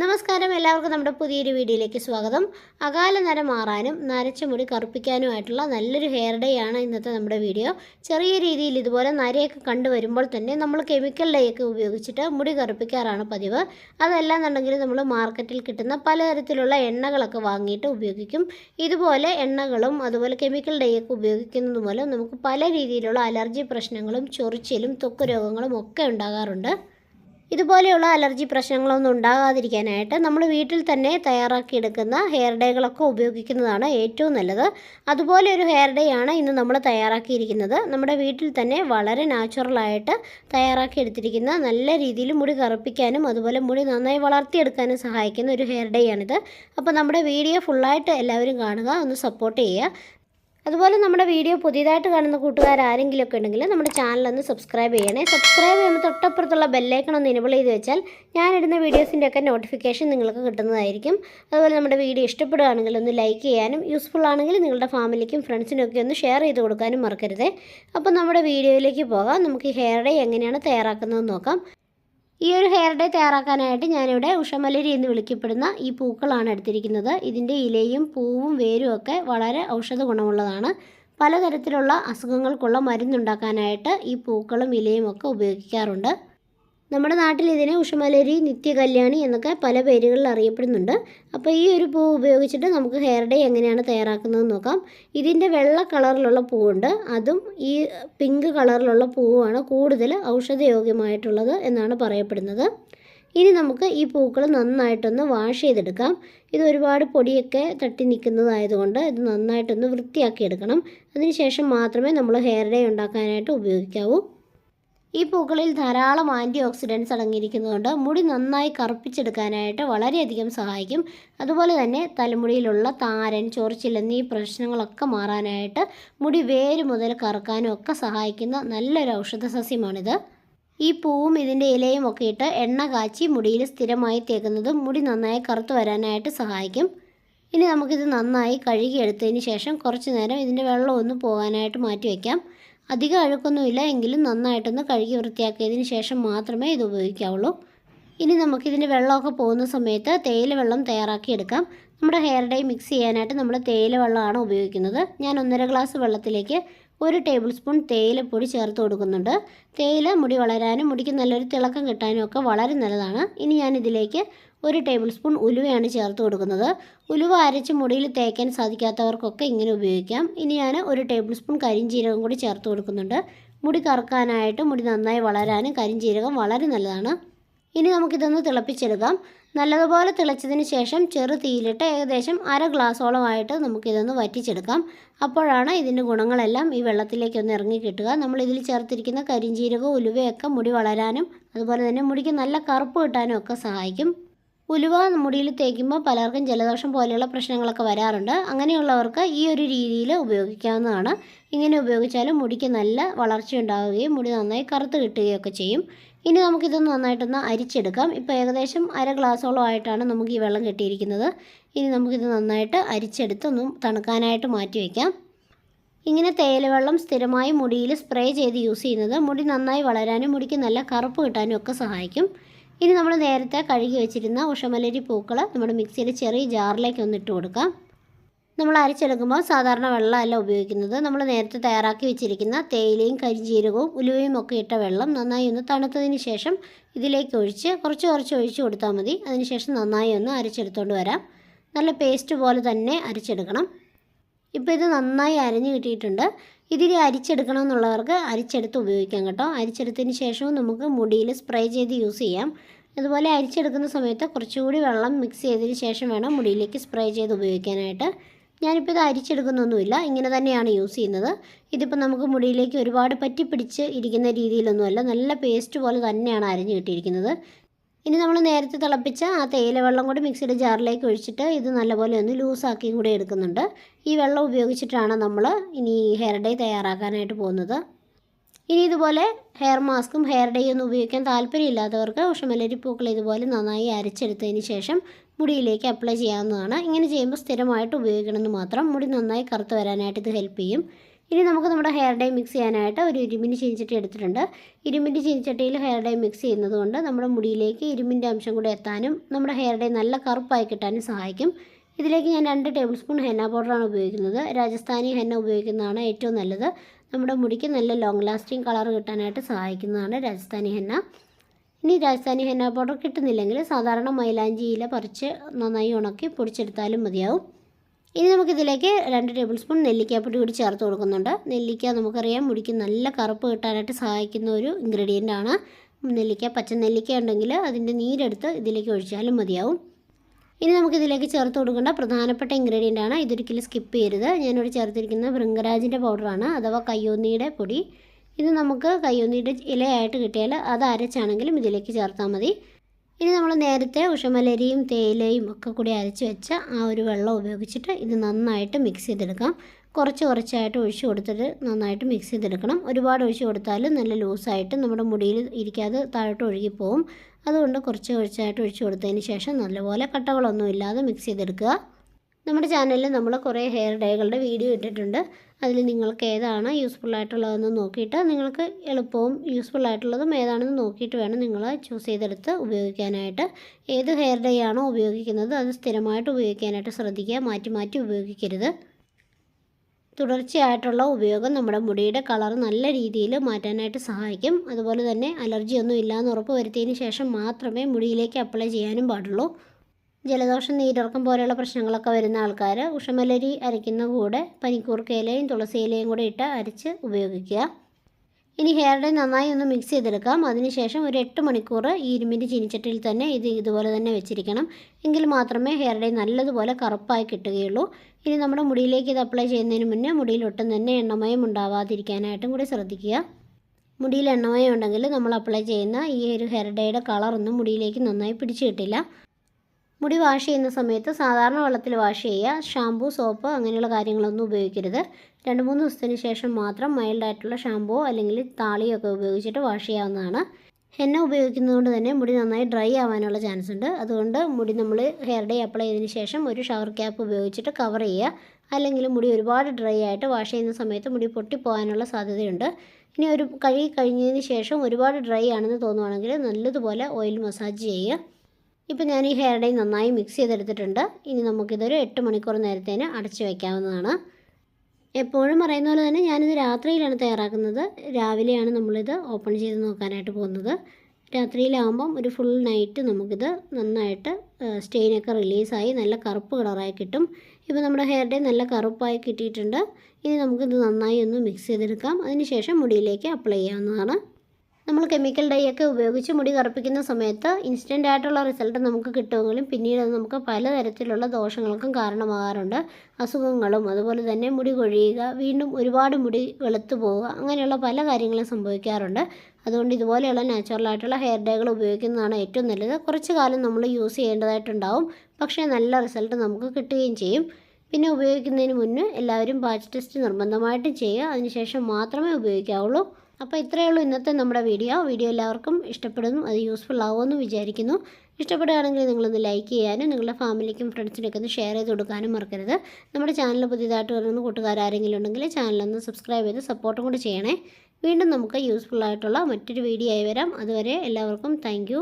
നമസ്കാരം എല്ലാവർക്കും നമ്മുടെ പുതിയൊരു വീഡിയോയിലേക്ക് സ്വാഗതം. അകാല നര മാറാനും നരച്ച മുടി കറുപ്പിക്കാനുമായിട്ടുള്ള നല്ലൊരു ഹെയർ ഡേ ആണ് ഇന്നത്തെ നമ്മുടെ വീഡിയോ. ചെറിയ രീതിയിൽ ഇതുപോലെ നരയൊക്കെ കണ്ടുവരുമ്പോൾ തന്നെ നമ്മൾ കെമിക്കൽ ഡേ ഒക്കെ ഉപയോഗിച്ചിട്ട് മുടി കറുപ്പിക്കാറാണ് പതിവ്. അതല്ലാന്നുണ്ടെങ്കിൽ നമ്മൾ മാർക്കറ്റിൽ കിട്ടുന്ന പലതരത്തിലുള്ള എണ്ണകളൊക്കെ വാങ്ങിയിട്ട് ഉപയോഗിക്കും. ഇതുപോലെ എണ്ണകളും അതുപോലെ കെമിക്കൽ ഡേ ഒക്കെ ഉപയോഗിക്കുന്നത് മൂലം നമുക്ക് പല രീതിയിലുള്ള അലർജി പ്രശ്നങ്ങളും ചൊറിച്ചിലും ത്വക്ക് രോഗങ്ങളും ഒക്കെ ഉണ്ടാകാറുണ്ട്. ഇതുപോലെയുള്ള അലർജി പ്രശ്നങ്ങളൊന്നും ഉണ്ടാകാതിരിക്കാനായിട്ട് നമ്മൾ വീട്ടിൽ തന്നെ തയ്യാറാക്കിയെടുക്കുന്ന ഹെയർ ഡേകളൊക്കെ ഉപയോഗിക്കുന്നതാണ് ഏറ്റവും നല്ലത്. അതുപോലെ ഒരു ഹെയർ ഡേ ആണ് ഇന്ന് നമ്മൾ തയ്യാറാക്കിയിരിക്കുന്നത്. നമ്മുടെ വീട്ടിൽ തന്നെ വളരെ നാച്ചുറലായിട്ട് തയ്യാറാക്കിയെടുത്തിരിക്കുന്ന നല്ല രീതിയിൽ മുടി കറുപ്പിക്കാനും അതുപോലെ മുടി നന്നായി വളർത്തിയെടുക്കാനും സഹായിക്കുന്ന ഒരു ഹെയർ ഡേ ആണിത്. അപ്പോൾ നമ്മുടെ വീഡിയോ ഫുള്ളായിട്ട് എല്ലാവരും കാണുക ഒന്ന് സപ്പോർട്ട് ചെയ്യുക. അതുപോലെ നമ്മുടെ വീഡിയോ പുതിയതായിട്ട് കാണുന്ന കൂട്ടുകാർ ആരെങ്കിലും ഒക്കെ ഉണ്ടെങ്കിൽ നമ്മുടെ ചാനൽ ഒന്ന് സബ്സ്ക്രൈബ് ചെയ്യണേ. സബ്സ്ക്രൈബ് ചെയ്യുമ്പോൾ തൊട്ടപ്പുറത്തുള്ള ബെല്ലൈക്കൺ ഒന്ന് എനബിൾ ചെയ്ത് വെച്ചാൽ ഞാനിടുന്ന വീഡിയോസിന്റെ ഒക്കെ നോട്ടിഫിക്കേഷൻ നിങ്ങൾക്ക് കിട്ടുന്നതായിരിക്കും. അതുപോലെ നമ്മുടെ വീഡിയോ ഇഷ്ടപ്പെടുകയാണെങ്കിൽ ഒന്ന് ലൈക്ക് ചെയ്യാനും യൂസ്ഫുൾ ആണെങ്കിൽ നിങ്ങളുടെ ഫാമിലിക്കും ഫ്രണ്ട്സിനും ഒക്കെ ഒന്ന് ഷെയർ ചെയ്ത് കൊടുക്കാനും മറക്കരുത്. അപ്പോൾ നമ്മുടെ വീഡിയോയിലേക്ക് പോകാം. നമുക്ക് ഹെയർ ഡേ എങ്ങനെയാണ് തയ്യാറാക്കുന്നതെന്ന് നോക്കാം. ഈ ഒരു ഹെയർ ഡേ തയ്യാറാക്കാനായിട്ട് ഞാനിവിടെ ഉഷമലരി എന്ന് വിളിക്കപ്പെടുന്ന ഈ പൂക്കളാണ് എടുത്തിരിക്കുന്നത്. ഇതിന്റെ ഇലയും പൂവും വേരും ഒക്കെ വളരെ ഔഷധ ഗുണമുള്ളതാണ്. പലതരത്തിലുള്ള അസുഖങ്ങൾക്കുള്ള മരുന്നുണ്ടാക്കാനായിട്ട് ഈ പൂക്കളും ഇലയും ഒക്കെ ഉപയോഗിക്കാറുണ്ട്. നമ്മുടെ നാട്ടിൽ ഇതിനെ ഉഷമലരി നിത്യകല്യാണി എന്നൊക്കെ പല പേരുകളിൽ അറിയപ്പെടുന്നുണ്ട്. അപ്പോൾ ഈ ഒരു പൂ ഉപയോഗിച്ചിട്ട് നമുക്ക് ഹെയർ ഡേ എങ്ങനെയാണ് തയ്യാറാക്കുന്നത് നോക്കാം. ഇതിന്റെ വെള്ള കളറിലുള്ള പൂവുണ്ട്. അതും ഈ പിങ്ക് കളറിലുള്ള പൂവാണ് കൂടുതൽ ഔഷധയോഗ്യമായിട്ടുള്ളത് എന്നാണ് പറയപ്പെടുന്നത്. ഇനി നമുക്ക് ഈ പൂക്കൾ നന്നായിട്ടൊന്ന് വാഷ് ചെയ്തെടുക്കാം. ഇത് ഒരുപാട് പൊടിയൊക്കെ തട്ടി നിൽക്കുന്നതായതുകൊണ്ട് ഇത് നന്നായിട്ടൊന്ന് വൃത്തിയാക്കി എടുക്കണം അതിനുശേഷം മാത്രമേ നമ്മൾ ഹെയർ ഡേ ഉണ്ടാക്കാനായിട്ട് ഉപയോഗിക്കാവൂ. ഈ പൂക്കളിൽ ധാരാളം ആന്റി ഓക്സിഡൻസ് അടങ്ങിയിരിക്കുന്നതുകൊണ്ട് മുടി നന്നായി കറുപ്പിച്ചെടുക്കാനായിട്ട് വളരെയധികം സഹായിക്കും. അതുപോലെ തന്നെ തലമുടിയിലുള്ള താരൻ ചൊറിച്ചിൽ എന്നീ പ്രശ്നങ്ങളൊക്കെ മാറാനായിട്ട് മുടി വേര് മുതൽ കറുക്കാനും ഒക്കെ സഹായിക്കുന്ന നല്ലൊരു ഔഷധ സസ്യമാണിത്. ഈ പൂവും ഇതിന്റെ ഇലയും ഒക്കെ ഇട്ട് എണ്ണ കാച്ചി മുടിയിൽ സ്ഥിരമായി തേക്കുന്നതും മുടി നന്നായി കറുത്തു വരാനായിട്ട് സഹായിക്കും. ഇനി നമുക്കിത് നന്നായി കഴുകിയെടുത്തതിന് ശേഷം കുറച്ച് നേരം ഇതിന്റെ വെള്ളം ഒന്ന് പോകാനായിട്ട് മാറ്റി വയ്ക്കാം അധികം അഴുക്കൊന്നുമില്ല എങ്കിലും നന്നായിട്ടൊന്ന് കഴുകി വൃത്തിയാക്കിയതിന് ശേഷം മാത്രമേ ഇത് ഉപയോഗിക്കാവുള്ളൂ. ഇനി നമുക്കിതിന്റെ വെള്ളമൊക്കെ പോകുന്ന സമയത്ത് തേയില വെള്ളം തയ്യാറാക്കിയെടുക്കാം നമ്മുടെ ഹെയർ ഡൈ മിക്സ് ചെയ്യാനായിട്ട് നമ്മൾ തേയില വെള്ളമാണ് ഉപയോഗിക്കുന്നത്. ഞാൻ ഒന്നര ഗ്ലാസ് വെള്ളത്തിലേക്ക് ഒരു ടേബിൾ സ്പൂൺ തേയിലപ്പൊടി ചേർത്ത് കൊടുക്കുന്നുണ്ട്. തേയില മുടി വളരാനും മുടിക്ക് നല്ലൊരു തിളക്കം കിട്ടാനും ഒക്കെ വളരെ നല്ലതാണ്. ഇനി ഞാൻ ഇതിലേക്ക് ഒരു ടേബിൾ സ്പൂൺ ഉലുവയാണ് ചേർത്ത് കൊടുക്കുന്നത്. ഉലുവ അരച്ച് മുടിയിൽ തേക്കാൻ സാധിക്കാത്തവർക്കൊക്കെ ഇങ്ങനെ ഉപയോഗിക്കാം. ഇനി ഞാൻ ഒരു ടേബിൾ സ്പൂൺ കരിഞ്ചീരകം കൂടി ചേർത്ത് കൊടുക്കുന്നുണ്ട്. മുടി കറുക്കാനായിട്ട് മുടി നന്നായി വളരാനും കരിഞ്ചീരകം വളരെ നല്ലതാണ്. ഇനി നമുക്കിതൊന്ന് തിളപ്പിച്ചെടുക്കാം. നല്ലതുപോലെ തിളച്ചതിന് ശേഷം ചെറു തീയിലിട്ട് ഏകദേശം അര ഗ്ലാസോളമായിട്ട് നമുക്കിതൊന്ന് വറ്റിച്ചെടുക്കാം. അപ്പോഴാണ് ഇതിന്റെ ഗുണങ്ങളെല്ലാം ഈ വെള്ളത്തിലേക്ക് ഒന്ന് ഇറങ്ങി കിട്ടുക. നമ്മൾ ചേർത്തിരിക്കുന്ന കരിഞ്ചീരകവും ഉലുവയൊക്കെ മുടി വളരാനും അതുപോലെ തന്നെ മുടിക്ക് നല്ല കറുപ്പ് കിട്ടാനും ഒക്കെ സഹായിക്കും. ഉലുവ മുടിയിൽ തേക്കുമ്പോൾ പലർക്കും ജലദോഷം പോലെയുള്ള പ്രശ്നങ്ങളൊക്കെ വരാറുണ്ട്. അങ്ങനെയുള്ളവർക്ക് ഈ ഒരു രീതിയിൽ ഉപയോഗിക്കാവുന്നതാണ്. ഇങ്ങനെ ഉപയോഗിച്ചാലും മുടിക്ക് നല്ല വളർച്ച ഉണ്ടാവുകയും മുടി നന്നായി കറുത്ത് കിട്ടുകയൊക്കെ ചെയ്യും. ഇനി നമുക്കിതൊന്ന് നന്നായിട്ടൊന്ന് അരിച്ചെടുക്കാം. ഇപ്പോൾ ഏകദേശം അര ഗ്ലാസോളം ആയിട്ടാണ് നമുക്ക് ഈ വെള്ളം കിട്ടിയിരിക്കുന്നത്. ഇനി നമുക്കിത് നന്നായിട്ട് അരിച്ചെടുത്ത് ഒന്ന് തണുക്കാനായിട്ട് മാറ്റി വയ്ക്കാം. ഇങ്ങനെ തേയിലവെള്ളം സ്ഥിരമായി മുടിയിൽ സ്പ്രേ ചെയ്ത് യൂസ് ചെയ്യുന്നത് മുടി നന്നായി വളരാനും മുടിക്ക് നല്ല കറുപ്പ് കിട്ടാനും ഒക്കെ സഹായിക്കും. ഇനി നമ്മൾ നേരത്തെ കഴുകി വെച്ചിരുന്ന ഉഷമലരി പൂക്കൾ നമ്മുടെ മിക്സിയിൽ ചെറിയ ജാറിലേക്ക് ഒന്ന് ഇട്ട് കൊടുക്കാം. നമ്മൾ അരച്ചെടുക്കുമ്പോൾ സാധാരണ വെള്ളമല്ല ഉപയോഗിക്കുന്നത്. നമ്മൾ നേരത്തെ തയ്യാറാക്കി വെച്ചിരിക്കുന്ന തേയിലയും കരിഞ്ജീരകവും ഉലുവയും ഒക്കെ ഇട്ട വെള്ളം നന്നായി ഒന്ന് തണുത്തതിന് ശേഷം ഇതിലേക്ക് ഒഴിച്ച് കുറച്ച് കുറച്ച് ഒഴിച്ച് കൊടുത്താൽ മതി. അതിനുശേഷം നന്നായി ഒന്ന് അരച്ചെടുത്തുകൊണ്ട് വരാം. നല്ല പേസ്റ്റ് പോലെ തന്നെ അരച്ചെടുക്കണം. ഇപ്പോൾ ഇത് നന്നായി അരഞ്ഞു കിട്ടിയിട്ടുണ്ട്. ഇതിൽ അരിച്ചെടുക്കണം എന്നുള്ളവർക്ക് അരിച്ചെടുത്ത് ഉപയോഗിക്കാം കേട്ടോ. അരിച്ചെടുത്തതിന് ശേഷവും നമുക്ക് മുടിയിൽ സ്പ്രേ ചെയ്ത് യൂസ് ചെയ്യാം. അതുപോലെ അരിച്ചെടുക്കുന്ന സമയത്ത് കുറച്ചുകൂടി വെള്ളം മിക്സ് ചെയ്തതിന് ശേഷം വേണം മുടിയിലേക്ക് സ്പ്രേ ചെയ്ത് ഉപയോഗിക്കാനായിട്ട്. ഞാനിപ്പോൾ ഇത് അരിച്ചെടുക്കുന്നൊന്നുമില്ല ഇങ്ങനെ തന്നെയാണ് യൂസ് ചെയ്യുന്നത്. ഇതിപ്പോൾ നമുക്ക് മുടിയിലേക്ക് ഒരുപാട് പറ്റിപ്പിടിച്ച് ഇരിക്കുന്ന രീതിയിലൊന്നുമല്ല നല്ല പേസ്റ്റ് പോലെ തന്നെയാണ് അരിഞ്ഞു കിട്ടിയിരിക്കുന്നത്. ഇനി നമ്മൾ നേരത്തെ തിളപ്പിച്ച ആ തേയില വെള്ളം കൂടി മിക്സിയുടെ ജാറിലേക്ക് ഒഴിച്ചിട്ട് ഇത് നല്ലപോലെ ഒന്ന് ലൂസാക്കിയും കൂടി എടുക്കുന്നുണ്ട്. ഈ വെള്ളം ഉപയോഗിച്ചിട്ടാണ് നമ്മൾ ഇനി ഹെയർ ഡേ തയ്യാറാക്കാനായിട്ട് പോകുന്നത്. ഇനി ഇതുപോലെ ഹെയർ മാസ്കും ഹെയർ ഡേയും ഒന്നും ഉപയോഗിക്കാൻ താല്പര്യമില്ലാത്തവർക്ക് ഉഷമലരി പൂക്കൾ ഇതുപോലെ നന്നായി അരച്ചെടുത്തതിന് ശേഷം മുടിയിലേക്ക് അപ്ലൈ ചെയ്യാവുന്നതാണ്. ഇങ്ങനെ ചെയ്യുമ്പോൾ സ്ഥിരമായിട്ട് ഉപയോഗിക്കണമെന്ന് മാത്രം മുടി നന്നായി കറുത്ത് വരാനായിട്ട് ഇത് ഹെൽപ്പ് ചെയ്യും. ഇനി നമുക്ക് നമ്മുടെ ഹെയർ ഡൈ മിക്സ് ചെയ്യാനായിട്ട് ഒരു ഇരുമ്പിന്റെ ചീനിച്ചട്ടി എടുത്തിട്ടുണ്ട്. ഇരുമ്പിന്റെ ചീനിച്ചട്ടിയിൽ ഹെയർ ഡൈ മിക്സ് ചെയ്യുന്നത് കൊണ്ട് നമ്മുടെ മുടിയിലേക്ക് ഇരുമ്പിന്റെ അംശം കൂടെ എത്താനും നമ്മുടെ ഹെയർ ഡൈ നല്ല കറുപ്പായി കിട്ടാനും സഹായിക്കും. ഇതിലേക്ക് ഞാൻ രണ്ട് ടേബിൾ സ്പൂൺ ഹെന്ന പൗഡറാണ് ഉപയോഗിക്കുന്നത്. രാജസ്ഥാനി ഹെന്ന ഉപയോഗിക്കുന്നതാണ് ഏറ്റവും നല്ലത്. നമ്മുടെ മുടിക്ക് നല്ല ലോങ് ലാസ്റ്റിംഗ് കളർ കിട്ടാനായിട്ട് സഹായിക്കുന്നതാണ് രാജസ്ഥാനി ഹെന്ന ഇനി രാജസ്ഥാനി ഹെന്ന പൗഡർ കിട്ടുന്നില്ലെങ്കിൽ സാധാരണ മൈലാഞ്ചി ഇല പറിച്ച് നന്നായി ഉണക്കി പൊടിച്ചെടുത്താലും മതിയാവും. ഇനി നമുക്കിതിലേക്ക് രണ്ട് ടേബിൾ സ്പൂൺ നെല്ലിക്കാപ്പൊടി കൂടി ചേർത്ത് കൊടുക്കുന്നുണ്ട്. നെല്ലിക്ക നമുക്കറിയാം മുടിക്ക് നല്ല കറുപ്പ് കിട്ടാനായിട്ട് സഹായിക്കുന്ന ഒരു ഇൻഗ്രീഡിയന്റ് ആണ്. നെല്ലിക്ക പച്ച നെല്ലിക്ക ഉണ്ടെങ്കിൽ അതിന്റെ നീരെടുത്ത് ഇതിലേക്ക് ഒഴിച്ചാലും മതിയാവും. ഇനി നമുക്കിതിലേക്ക് ചേർത്ത് കൊടുക്കേണ്ട പ്രധാനപ്പെട്ട ഇൻഗ്രീഡിയന്റ് ആണ്. ഇതൊരിക്കലും സ്കിപ്പ് ചെയ്യരുത്. ഞാനിവിടെ ചേർത്തിരിക്കുന്നത് ഭൃംഗരാജിന്റെ പൗഡറാണ് അഥവാ കയ്യോന്നിയുടെ പൊടി. ഇത് നമുക്ക് കയ്യോന്നിയുടെ ഇലയായിട്ട് കിട്ടിയാൽ അത് അരച്ചാണെങ്കിലും ഇതിലേക്ക് ചേർത്താൽ മതി. ഇനി നമ്മൾ നേരത്തെ ഉഷമലരിയും തേയിലയും ഒക്കെ കൂടി അരച്ച് വെച്ച ആ ഒരു വെള്ളം ഉപയോഗിച്ചിട്ട് ഇത് നന്നായിട്ട് മിക്സ് ചെയ്തെടുക്കാം. കുറച്ച് കുറച്ചായിട്ട് ഒഴിച്ച് കൊടുത്തിട്ട് നന്നായിട്ട് മിക്സ് ചെയ്തെടുക്കണം. ഒരുപാട് ഒഴിച്ച് കൊടുത്താൽ നല്ല ലൂസായിട്ട് നമ്മുടെ മുടിയിൽ ഇരിക്കാതെ താഴോട്ട് ഒഴുകിപ്പോവും അതുകൊണ്ട് കുറച്ച് കുറച്ചായിട്ട് ഒഴിച്ച് കൊടുത്തതിന് ശേഷം നല്ലപോലെ കട്ടകളൊന്നും ഇല്ലാതെ മിക്സ് ചെയ്തെടുക്കുക. നമ്മുടെ ചാനലിൽ നമ്മൾ കുറേ ഹെയർ ഡൈകളുടെ വീഡിയോ ഇട്ടിട്ടുണ്ട്. അതിൽ നിങ്ങൾക്ക് ഏതാണ് യൂസ്ഫുൾ ആയിട്ടുള്ളതെന്ന് നോക്കിയിട്ട് നിങ്ങൾക്ക് എളുപ്പവും യൂസ്ഫുൾ ആയിട്ടുള്ളതും ഏതാണെന്ന് നോക്കിയിട്ട് വേണം നിങ്ങൾ ചൂസ് ചെയ്തെടുത്ത് ഉപയോഗിക്കാനായിട്ട്. ഏത് ഹെയർ ഡൈ ആണോ ഉപയോഗിക്കുന്നത് അത് സ്ഥിരമായിട്ട് ഉപയോഗിക്കാനായിട്ട് ശ്രദ്ധിക്കുക മാറ്റി മാറ്റി ഉപയോഗിക്കരുത്. തുടർച്ചയായിട്ടുള്ള ഉപയോഗം നമ്മുടെ മുടിയുടെ കളർ നല്ല രീതിയിൽ മാറ്റാനായിട്ട് സഹായിക്കും. അതുപോലെ തന്നെ അലർജിയൊന്നും ഇല്ലയെന്ന് ഉറപ്പ് വരുത്തിയതിന് ശേഷം മാത്രമേ മുടിയിലേക്ക് അപ്ലൈ ചെയ്യാനും പാടുള്ളൂ. ജലദോഷം നീരിറക്കം പോലെയുള്ള പ്രശ്നങ്ങളൊക്കെ വരുന്ന ആൾക്കാർ ഉഷമലരി അരയ്ക്കുന്ന കൂടെ പനിക്കൂർക്ക ഇലയും തുളസി ഇലയും കൂടെ ഇട്ട് അരച്ച് ഉപയോഗിക്കുക. ഇനി ഹെയർ ഡൈ നന്നായി ഒന്ന് മിക്സ് ചെയ്തെടുക്കാം. അതിനുശേഷം ഒരു എട്ട് മണിക്കൂർ ഈ ഇരുമ്പിന്റെ ചീനിച്ചട്ടിയിൽ തന്നെ ഇത് ഇതുപോലെ തന്നെ വെച്ചിരിക്കണം. എങ്കിൽ മാത്രമേ ഹെയർ ഡൈ നല്ലതുപോലെ കറുപ്പായി കിട്ടുകയുള്ളൂ. ഇനി നമ്മുടെ മുടിയിലേക്ക് ഇത് അപ്ലൈ ചെയ്യുന്നതിന് മുന്നേ മുടിയിൽ ഒട്ടും തന്നെ എണ്ണമയം ഉണ്ടാവാതിരിക്കാനായിട്ടും കൂടി ശ്രദ്ധിക്കുക. മുടിയിൽ എണ്ണമയം ഉണ്ടെങ്കിൽ നമ്മൾ അപ്ലൈ ചെയ്യുന്ന ഈ ഒരു ഹെയർ ഡേയുടെ കളറൊന്നും മുടിയിലേക്ക് നന്നായി പിടിച്ചു കിട്ടില്ല. മുടി വാഷ് ചെയ്യുന്ന സമയത്ത് സാധാരണ വെള്ളത്തിൽ വാഷ് ചെയ്യുക. ഷാമ്പൂ സോപ്പ് അങ്ങനെയുള്ള കാര്യങ്ങളൊന്നും ഉപയോഗിക്കരുത്. രണ്ട് മൂന്ന് ദിവസത്തിന് ശേഷം മാത്രം മൈൽഡായിട്ടുള്ള ഷാമ്പൂ അല്ലെങ്കിൽ താളിയൊക്കെ ഉപയോഗിച്ചിട്ട് വാഷ് ചെയ്യാവുന്നതാണ്. എന്നെ ഉപയോഗിക്കുന്നതുകൊണ്ട് തന്നെ മുടി നന്നായി ഡ്രൈ ആവാനുള്ള ചാൻസ് ഉണ്ട്. അതുകൊണ്ട് മുടി നമ്മൾ ഹെയർ ഡേ അപ്ലൈ ചെയ്തതിന് ശേഷം ഒരു ഷവർ ക്യാപ്പ് ഉപയോഗിച്ചിട്ട് കവർ ചെയ്യുക. അല്ലെങ്കിൽ മുടി ഒരുപാട് ഡ്രൈ ആയിട്ട് വാഷ് ചെയ്യുന്ന സമയത്ത് മുടി പൊട്ടിപ്പോകാനുള്ള സാധ്യതയുണ്ട്. ഇനി ഒരു കഴുകി കഴിഞ്ഞതിന് ശേഷം ഒരുപാട് ഡ്രൈ ആണെന്ന് തോന്നുവാണെങ്കിൽ നല്ലതുപോലെ ഓയിൽ മസാജ് ചെയ്യുക. ഇപ്പോൾ ഞാൻ ഈ ഹെയർ ഡൈ നന്നായി മിക്സ് ചെയ്തെടുത്തിട്ടുണ്ട്. ഇനി നമുക്കിതൊരു എട്ട് മണിക്കൂർ നേരത്തേന് അടച്ചു വയ്ക്കാവുന്നതാണ് എപ്പോഴും പറയുന്ന പോലെ തന്നെ ഞാനിത് രാത്രിയിലാണ് തയ്യാറാക്കുന്നത്. രാവിലെയാണ് നമ്മളിത് ഓപ്പൺ ചെയ്ത് നോക്കാനായിട്ട് പോകുന്നത്. രാത്രിയിലാകുമ്പം ഒരു ഫുൾ നൈറ്റ് നമുക്കിത് നന്നായിട്ട് സ്റ്റെയിനൊക്കെ റിലീസായി നല്ല കറുപ്പ് കളറായി കിട്ടും. ഇപ്പോൾ നമ്മുടെ ഹെയർ ഡേ നല്ല കറുപ്പായി കിട്ടിയിട്ടുണ്ട്. ഇനി നമുക്കിത് നന്നായി ഒന്ന് മിക്സ് ചെയ്തെടുക്കാം. അതിനുശേഷം മുടിയിലേക്ക് അപ്ലൈ ചെയ്യാവുന്നതാണ്. നമ്മൾ കെമിക്കൽ ഡൈ ഒക്കെ ഉപയോഗിച്ച് മുടി കറുപ്പിക്കുന്ന സമയത്ത് ഇൻസ്റ്റന്റ് ആയിട്ടുള്ള റിസൾട്ട് നമുക്ക് കിട്ടുമെങ്കിലും പിന്നീട് അത് നമുക്ക് പലതരത്തിലുള്ള ദോഷങ്ങൾക്കും കാരണമാകാറുണ്ട്. അസുഖങ്ങളും അതുപോലെ തന്നെ മുടി കൊഴിയുക വീണ്ടും ഒരുപാട് മുടി വെളുത്തു പോവുക അങ്ങനെയുള്ള പല കാര്യങ്ങളും സംഭവിക്കാറുണ്ട്. അതുകൊണ്ട് ഇതുപോലെയുള്ള നാച്ചുറൽ ആയിട്ടുള്ള ഹെയർ ഡൈകൾ ഉപയോഗിക്കുന്നതാണ് ഏറ്റവും നല്ലത്. കുറച്ച് കാലം നമ്മൾ യൂസ് ചെയ്യേണ്ടതായിട്ടുണ്ടാവും. പക്ഷേ നല്ല റിസൾട്ട് നമുക്ക് കിട്ടുകയും ചെയ്യും. പിന്നെ ഉപയോഗിക്കുന്നതിന് മുന്നേ എല്ലാവരും പാച്ച് ടെസ്റ്റ് നിർബന്ധമായിട്ടും ചെയ്യുക. അതിനുശേഷം മാത്രമേ ഉപയോഗിക്കാവുള്ളൂ. അപ്പോൾ ഇത്രയേ ഉള്ളൂ ഇന്നത്തെ നമ്മുടെ വീഡിയോ. വീഡിയോ എല്ലാവർക്കും ഇഷ്ടപ്പെടുന്നു അത് യൂസ്ഫുൾ ആവുമെന്ന് വിചാരിക്കുന്നു. ഇഷ്ടപ്പെടുകയാണെങ്കിൽ നിങ്ങളൊന്ന് ലൈക്ക് ചെയ്യാനും നിങ്ങളുടെ ഫാമിലിക്കും ഫ്രണ്ട്സിനൊക്കെ ഒന്ന് ഷെയർ ചെയ്ത് കൊടുക്കാനും മറക്കരുത്. നമ്മുടെ ചാനൽ പുതിയതായിട്ട് വരുന്ന കൂട്ടുകാരെങ്കിലും ഉണ്ടെങ്കിൽ ചാനലൊന്ന് സബ്സ്ക്രൈബ് ചെയ്ത് സപ്പോർട്ടും കൂടി ചെയ്യണേ. വീണ്ടും നമുക്ക് യൂസ്ഫുൾ ആയിട്ടുള്ള മറ്റൊരു വീഡിയോ ആയി വരാം. അതുവരെ എല്ലാവർക്കും താങ്ക്